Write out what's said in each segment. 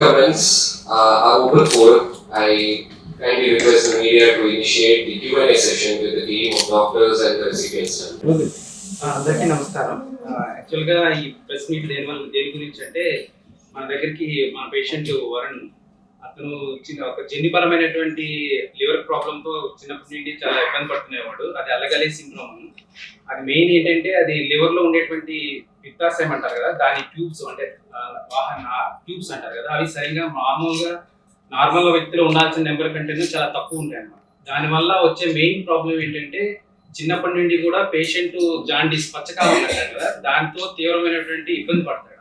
Comments uh, are open for. I kindly request the media to initiate the Q&A session with the team of doctors and the recipient staff. ఆ, అందరికీ నమస్కారం యాక్చువల్గా ఈ press meet దేని వల్ల దేని గురించి అంటే మన దగ్గరికి మన పేషెంట్ వరుణ్ అతను చిన్న ఒక జన్యుపరమైనటువంటి లివర్ ప్రాబ్లంతో చిన్నప్పటి నుండి చాలా ఇబ్బంది పడుతునేవాడు అది అలగలే సిండ్రోమ్. అది మెయిన్ ఏంటంటే అది లివర్లో ఉండేటువంటి పిత్తాశయం అంటారు కదా దాని ట్యూబ్స్ అంటే వాహన ట్యూబ్స్ అంటారు కదా అవి సరిగా మామూలుగా నార్మల్ వ్యక్తిలో ఉండాల్సిన నెంబర్ కంటే చాలా తక్కువ ఉంటాయి అన్నమాట. దానివల్ల వచ్చే మెయిన్ ప్రాబ్లం ఏంటంటే చిన్నప్పటి నుండి కూడా పేషెంట్ జాండీస్ పచ్చకాలం అంటారు కదా దాంతో తీవ్రమైనటువంటి ఇబ్బంది పడతాడు.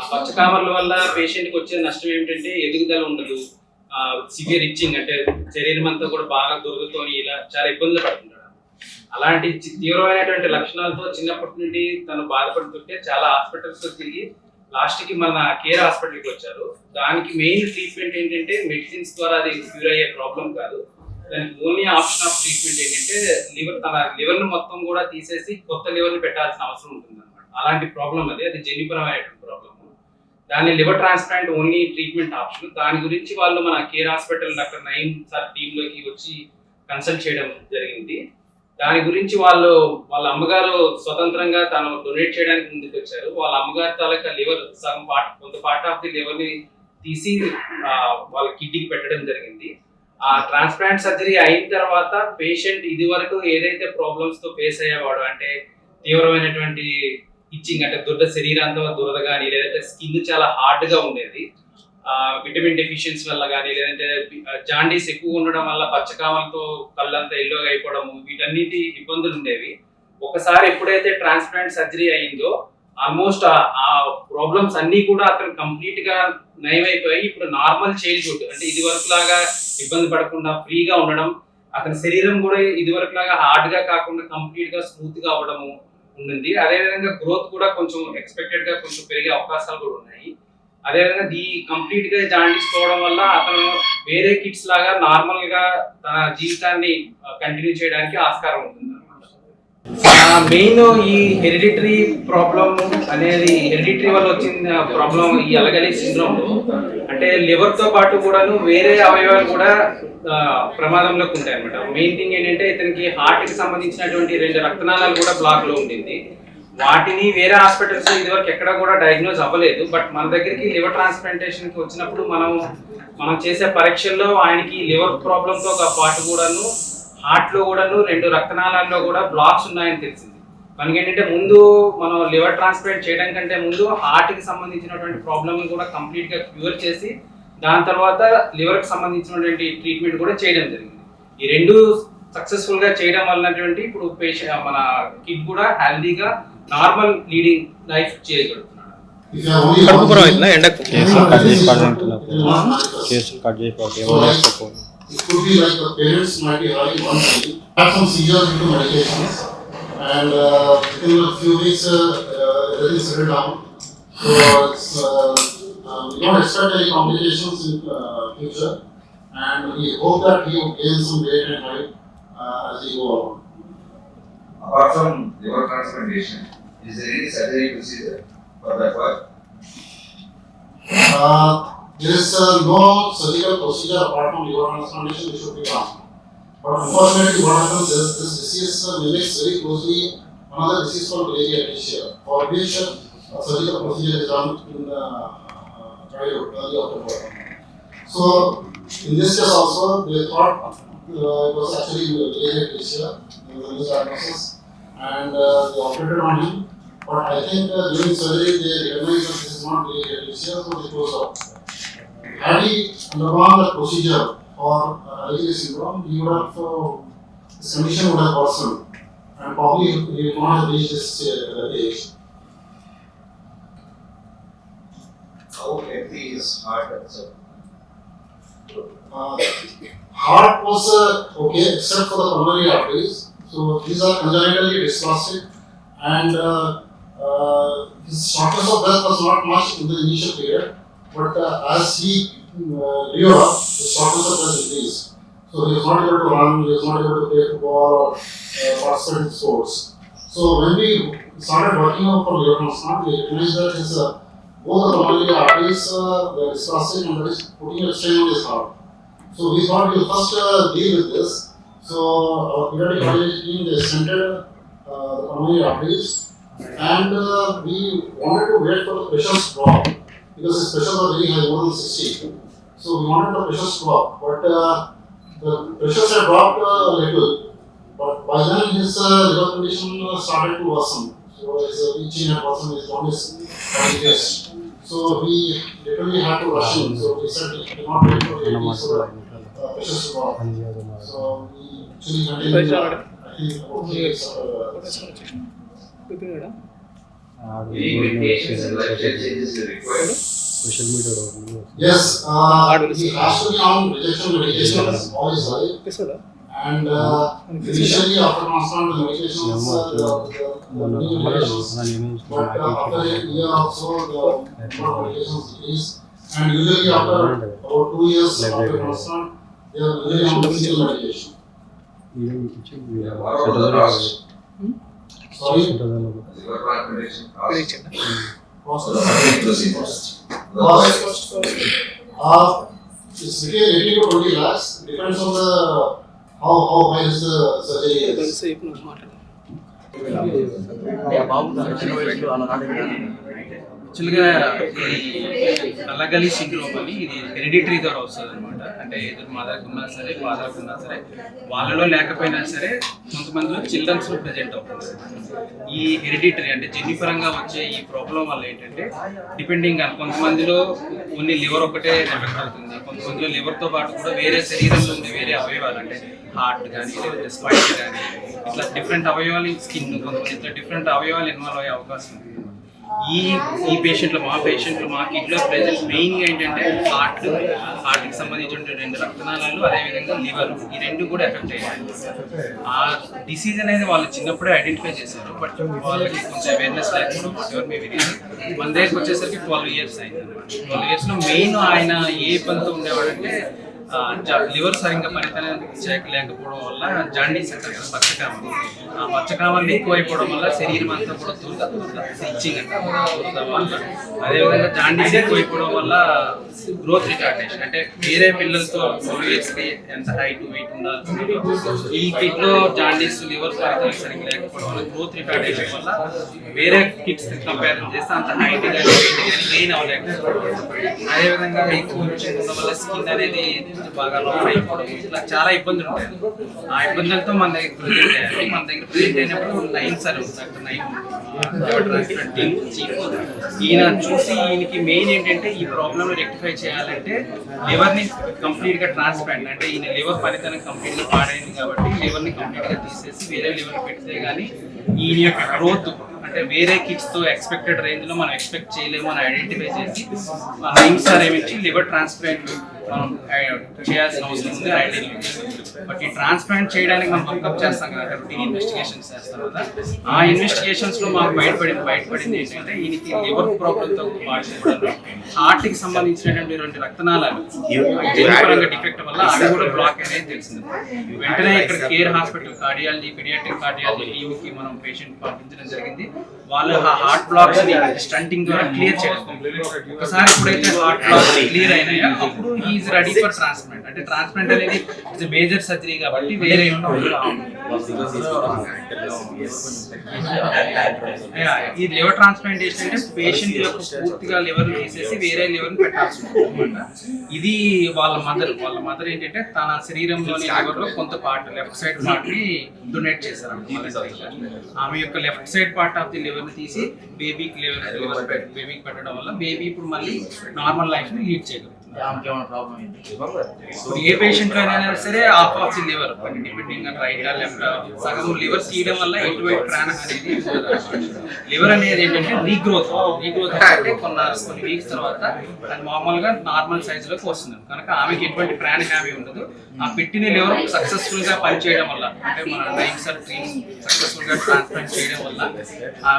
ఆ పచ్చకామర్ల వల్ల పేషెంట్కి వచ్చే నష్టం ఏమిటంటే ఎదుగుదల ఉండదు. సివియర్ ఇచ్చింగ్ అంటే శరీరం అంతా కూడా బాగా దొరుకుతోని ఇలా చాలా ఇబ్బందులు పడుతుంటాడు. అలాంటి తీవ్రమైనటువంటి లక్షణాలతో చిన్నప్పటి నుండి తను బాధపడుతుంటే చాలా హాస్పిటల్స్ తిరిగి లాస్ట్కి మన కేర్ హాస్పిటల్కి వచ్చారు. దానికి మెయిన్ ట్రీట్మెంట్ ఏంటంటే మెడిసిన్స్ ద్వారా అది క్యూర్ అయ్యే ప్రాబ్లం కాదు. దానికి ఓన్లీ ఆప్షన్ ఆఫ్ ట్రీట్మెంట్ ఏంటంటే లివర్ తన లివర్ను మొత్తం కూడా తీసేసి కొత్త లివర్ని పెట్టాల్సిన అవసరం ఉంటుంది అనమాట అలాంటి ప్రాబ్లం అది. అది జన్యుపరమైనటువంటి ప్రాబ్లం దాని liver transplant only treatment option. దాని గురించి వాళ్ళు మన care hospital doctor Naeem sir టీమ్లోకి వచ్చి కన్సల్ట్ చేయడం జరిగింది. దాని గురించి వాళ్ళు వాళ్ళ అమ్మగారు స్వతంత్రంగా తను డొనేట్ చేయడానికి ముందుకు వచ్చారు. వాళ్ళ అమ్మగారి తాలూకా లివర్ సగం పార్ట్ కొంత పార్ట్ ఆఫ్ ది లివర్ని తీసి వాళ్ళ కిడ్నీకి పెట్టడం జరిగింది. ఆ ట్రాన్స్ప్లాంట్ సర్జరీ అయిన తర్వాత పేషెంట్ ఇది వరకు ఏదైతే ప్రాబ్లమ్స్తో ఫేస్ అయ్యేవాడు అంటే తీవ్రమైనటువంటి ఇచ్చింగ్ అంటే దురద శరీరాంతం దురద కానీ లేదంటే స్కిన్ చాలా హార్డ్గా ఉండేది. విటమిన్ డెఫిషియన్సీ వల్ల కానీ లేదంటే జాండీస్ ఎక్కువ ఉండడం వల్ల పచ్చకామలతో కళ్ళంతా ఎల్లోగా అయిపోవడము వీటన్నిటి ఇబ్బందులు ఉండేవి. ఒకసారి ఎప్పుడైతే ట్రాన్స్ప్లాంట్ సర్జరీ అయిందో ఆల్మోస్ట్ ఆ ప్రాబ్లమ్స్ అన్ని కూడా అతను కంప్లీట్గా నయమైపోయి ఇప్పుడు నార్మల్ చైల్డ్హుడ్ అంటే ఇది వరకు లాగా ఇబ్బంది పడకుండా ఫ్రీగా ఉండడం అతని శరీరం కూడా ఇది వరకు లాగా హార్డ్గా కాకుండా కంప్లీట్గా స్మూత్గా అవ్వడము ఉండింది. అదే విధంగా గ్రోత్ కూడా కొంచెం ఎక్స్పెక్టెడ్గా కొంచెం పెరిగే అవకాశాలు కూడా ఉన్నాయి. అదే విధంగా ఈ కంప్లీట్గా జాండీస్ పోవడం వల్ల అతను వేరే కిడ్స్ లాగా నార్మల్గా తన జీవితాన్ని కంటిన్యూ చేయడానికి ఆస్కారం ఉంటుంది. మెయిన్ ఈ హెరిడిటరీ ప్రాబ్లం అనేది హెరిడిటరీ వల్ల వచ్చిన ప్రాబ్లం ఈ అలగలి సిండ్రోమ్ అంటే లివర్తో పాటు కూడాను వేరే అవయవాలు కూడా ప్రమాదంలోకి ఉంటాయి అనమాట మెయిన్ థింగ్ ఏంటంటే ఇతనికి హార్ట్కి సంబంధించినటువంటి రెండు రక్తనాళాలు కూడా బ్లాక్లో ఉండింది. వాటిని వేరే హాస్పిటల్స్ ఇదివరకు ఎక్కడ కూడా డయాగ్నోజ్ అవ్వలేదు. బట్ మన దగ్గరికి లివర్ ట్రాన్స్ప్లాంటేషన్కి వచ్చినప్పుడు మనం మనం చేసే పరీక్షల్లో ఆయనకి లివర్ ప్రాబ్లమ్తో పాటు కూడాను హార్ట్లో కూడాను రెండు రక్తనాళాల్లో కూడా బ్లాక్స్ ఉన్నాయని తెలిసింది. మనకి ఏంటంటే ముందు మనం లివర్ ట్రాన్స్ప్లాంట్ చేయడం కంటే ముందు హార్ట్కి సంబంధించినటువంటి ప్రాబ్లమ్ కూడా కంప్లీట్గా క్యూర్ చేసి దాని తర్వాత లివర్కి సంబంధించినటువంటి ట్రీట్మెంట్ కూడా చేయడం జరిగింది. ఈ రెండు సక్సెస్ఫుల్గా చేయడం వలనటువంటి ఇప్పుడు పేషెంట్ మన కిడ్ కూడా హెల్దీగా నార్మల్ లీడింగ్ లైఫ్ చేయగలుగుతున్నాడు. ఎండకు. కేసులు కట్ చేసి కేసులు కట్ చేసి It could be like the parents might be having one thing, have some seizures due to medications, and uh, within a few weeks, uh, uh, everything settled down. So it's, uh, uh, we don't expect any complications in uh, future, and we hope that he will gain some weight and height uh, as he go along. Apart from liver transplantation, is there any surgery procedure for that work? Uh, there is uh, no surgical procedure apart from liver transplantation which should be done. But unfortunately, what happens is this disease uh, mimics very closely another disease called Malaria atresia, for which uh, surgical procedure is done in the uh, childhood, early October. So, in this case also, they thought uh, it was actually Malaria atresia, there was and uh, they operated on him. But I think uh, during surgery they recognized that this is not Malaria atresia, so they closed up. Had he undergone the procedure for uh, syndrome, he would have, uh, his condition would have worsened and probably he would not have reached this uh, age. How healthy is heart itself? Uh, heart was uh, okay except for the pulmonary arteries. So these are congenitally dysplastic and uh, uh, his shortness of breath was not much in the initial period, but uh, as he uh, grew up, his shortness of breath increased. So he was not able to run, he was not able to play football or uh, participate in sports. So when we started working on for transplant, we recognized that his uh, both the pulmonary arteries, uh, the discussing and that is putting a strain on his heart. So we thought we'll first uh, deal with this. So our pediatric cardiology team, they centered uh, the pulmonary arteries and uh, we wanted to wait for the pressures drop because his pressures are very high, more than 60. So we wanted the pressures to drop, but uh, the pressures had dropped uh, a little. But by then his uh, liver condition uh, started to worsen. So his uh, itching had worsened, his jaundice contagious. So we literally had to rush him. So we said we cannot wait for eight weeks for the uh, pressures to drop. So we actually continued, uh, I think, about three weeks social media yes uh, he has to be on rejection medications all his life and uh, initially after constant medications uh, the, the, the medications but uh, after a year or so the medications is and usually after about two years after constant they are a on physical medication. Sorry? Liver transplantation cost. process. Surgery procedures. Cost, uh, it's between eighty to twenty lakhs, depends on the, how, how high is the surgery is. యాక్చువల్గా ఈ నల్లగలి syndrome అని ఇది hereditary ద్వారా వస్తుంది అనమాట అంటే ఎదురు మదర్కి ఉన్నా సరే ఫాదర్కి ఉన్నా సరే వాళ్ళలో లేకపోయినా సరే కొంతమందిలో చిల్డ్రన్స్ ప్రజెంట్ అవుతుంది ఈ హెరిడిటరీ అంటే జన్యుపరంగా వచ్చే ఈ ప్రాబ్లం వల్ల ఏంటంటే డిపెండింగ్ అని కొంతమందిలో ఓన్లీ లివర్ ఒకటే ఎఫెక్ట్ అవుతుంది కొంతమందిలో లివర్తో పాటు కూడా వేరే శరీరంలో ఉండే వేరే అవయవాలు అంటే హార్ట్ కానీ లేదంటే స్పైన్ కానీ ఇట్లా డిఫరెంట్ అవయవాలు స్కిన్ కొంతమంది ఇట్లా డిఫరెంట్ అవయవాలు ఇన్వాల్వ్ అయ్యే అవకాశం ఉంది ఈ ఈ పేషెంట్లు మా పేషెంట్లు మా కిడ్లో ప్రజెంట్ మెయిన్గా ఏంటంటే హార్ట్ హార్ట్కి సంబంధించిన రెండు రక్తనాళాలు అదేవిధంగా లివర్ ఈ రెండు కూడా ఎఫెక్ట్ అయ్యాయి. ఆ డిసీజ్ అనేది వాళ్ళు చిన్నప్పుడే ఐడెంటిఫై చేశారు. బట్ వాళ్ళకి కొంచెం అవేర్నెస్ లేకపోవడం ఎవరు మేబీ మన దగ్గరికి వచ్చేసరికి ట్వెల్వ్ ఇయర్స్ అయింది. ట్వెల్వ్ ఇయర్స్లో మెయిన్ ఆయన ఏ ఇబ్బందితో ఉండేవాడంటే లివర్ సరిగ్గా పనితనం చేయలేకపోవడం వల్ల జాండీస్ అంటారు కదా పచ్చకామలు ఆ పచ్చకామలు ఎక్కువైపోవడం వల్ల శరీరం అంతా కూడా దురద దురద ఇచ్చింగ్ అంటారు దురద వల్ల అదేవిధంగా జాండీస్ ఎక్కువైపోవడం వల్ల గ్రోత్ రిటార్డేషన్ అంటే వేరే పిల్లలతో ఆబ్వియస్లీ ఎంత హైట్ వెయిట్ ఉండాలి ఈ కిట్లో జాండీస్ లివర్ పనితనం సరిగ్గా లేకపోవడం వల్ల గ్రోత్ రిటార్డేషన్ వల్ల వేరే కిడ్స్ కంపేర్ చేస్తే అంత హైట్ కానీ వెయిట్ కానీ గెయిన్ అవ్వలేకపోవడం అదేవిధంగా ఎక్కువ ఉండడం వల్ల స్కిన్ అనేది బాగా రఫ్ అయిపోవడం ఇట్లా చాలా ఇబ్బందులు ఉంటాయి. ఆ ఇబ్బందులతో మన దగ్గర ప్రెజెంట్ అయ్యారు మన దగ్గర ప్రెజెంట్ అయినప్పుడు నైన్ సార్ డాక్టర్ నైన్ ఈయన చూసి ఈయనకి మెయిన్ ఏంటంటే ఈ ప్రాబ్లమ్ రెక్టిఫై చేయాలంటే లివర్ని కంప్లీట్గా ట్రాన్స్ప్లాంట్ అంటే ఈయన లివర్ పనితనం కంప్లీట్గా పాడైంది కాబట్టి లివర్ని కంప్లీట్గా తీసేసి వేరే లివర్ పెడితే గానీ ఈయన యొక్క గ్రోత్ అంటే వేరే కిడ్స్తో ఎక్స్పెక్టెడ్ రేంజ్లో మనం ఎక్స్పెక్ట్ చేయలేము అని ఐడెంటిఫై చేసి సార్ ఏమిచ్చి లివర్ ట్రాన్స్ప్లాంట్ మనం చేయాల్సిన అవసరం ఉంది. ఐడెంటిఫై బట్ ఈ ట్రాన్స్ప్లాంట్ చేయడానికి మనం వర్కప్ చేస్తాం కదా రొటీన్ ఇన్వెస్టిగేషన్స్ చేస్తాం కదా. ఆ ఇన్వెస్టిగేషన్స్లో మాకు బయటపడింది బయటపడింది ఏంటంటే ఈయనకి లివర్ ప్రాబ్లమ్తో పాటు హార్ట్కి సంబంధించినటువంటి రక్తనాళాలు జన్యుపరంగా డిఫెక్ట్ వల్ల అవి కూడా బ్లాక్ అనేది తెలిసింది. వెంటనే ఇక్కడ Care Hospital cardiology paediatric cardiology team మనం పేషెంట్ పంపించడం జరిగింది. వాళ్ళు ఆ హార్ట్ బ్లాక్స్ని స్టంటింగ్ ద్వారా క్లియర్ చేయడం. ఒకసారి ఎప్పుడైతే హార్ట్ బ్లాక్స్ క్లియర్ అయినాయో అప్పుడు ఈజ్ రెడీ ఫర్ ట్రాన్స్ప్లాంట్ అంటే ట్రాన్స్ప్లాంట్ అనేది ఇట్స్ మేజర్ సర్జరీ కాబట్టి వేరే ఈ లివర్ ట్రాన్స్ప్లాంటేషన్ అంటే పేషెంట్ యొక్క పూర్తిగా లివర్ తీసేసి వేరే లివర్ పెట్టాల్సి ఇది వాళ్ళ మదర్ వాళ్ళ మదర్ ఏంటంటే తన శరీరంలోని లివర్లో కొంత పార్ట్ లెఫ్ట్ సైడ్ పార్ట్ని డొనేట్ చేశారు ఆమె యొక్క left side part of the liver ని తీసి బేబీకి బేబీకి పెట్టడం. వల్ల బేబీ ఇప్పుడు మళ్ళీ నార్మల్ ఇప్పుడు ఏ పేషెంట్ అయినా సరే half of the liver depending on right left సగం లివర్ తీయడం వల్ల ఎటువంటి ప్రాణం అనేది లివర్ అనేది ఏంటంటే రీగ్రోత్ రీగ్రోత్ అంటే కొన్న కొన్ని వీక్స్ తర్వాత అది మామూలుగా నార్మల్ సైజ్లోకి వస్తుంది. కనుక ఆమెకి ఎటువంటి ప్రాణ హామీ ఉండదు. ఆ పెట్టిన లివర్ సక్సెస్ఫుల్గా పనిచేయడం వల్ల అంటే మన నైన్ సార్ టీమ్ సక్సెస్ఫుల్గా ట్రాన్స్ప్లాంట్ చేయడం వల్ల ఆ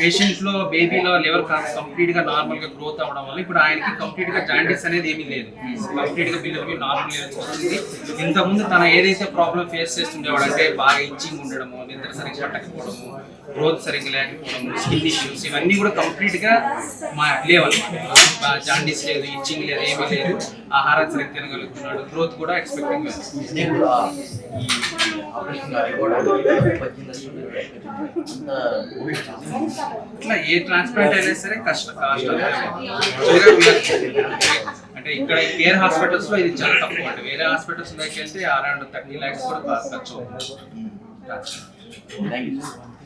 పేషెంట్లో బేబీలో లివర్ కంప్లీట్గా నార్మల్గా గ్రోత్ అవడం వల్ల ఇప్పుడు ఆయనకి కంప్లీట్గా జాండీస్ అనేది ఏమీ లేదు. కంప్లీట్గా బిల్లు నార్మల్ లెవెల్స్ వచ్చింది ఇంతకుముందు తన ఏదైతే ప్రాబ్లం ఫేస్ చేస్తుండేవాడు అంటే బాగా ఇచ్చింగ్ ఉండడము నిద్ర సరిగ్గా పట్టకపోవడము గ్రోత్ సరిగ్గా లేకపోవడము స్కిన్ ఇష్యూస్ ఇవన్నీ కూడా కంప్లీట్గా మా లేవన్నమాట జాండీస్ లేదు ఇచ్చింగ్ లేదు ఏమీ లేదు. ఆహారం సరిగ్గా తినగలుగుతున్నాడు. గ్రోత్ కూడా ఎక్స్పెక్టింగ్ ఇట్లా ఏ ట్రాన్స్ప్లాంట్ అయినా సరే కష్టం కాస్ట్ అంటే ఇక్కడ కేర్ హాస్పిటల్స్లో ఇది చాలా తక్కువ అంటే వేరే హాస్పిటల్స్ దగ్గరికి వెళ్తే అరౌండ్ థర్టీ ల్యాక్స్ కూడా ఖర్చు అవుతుంది. Thank you.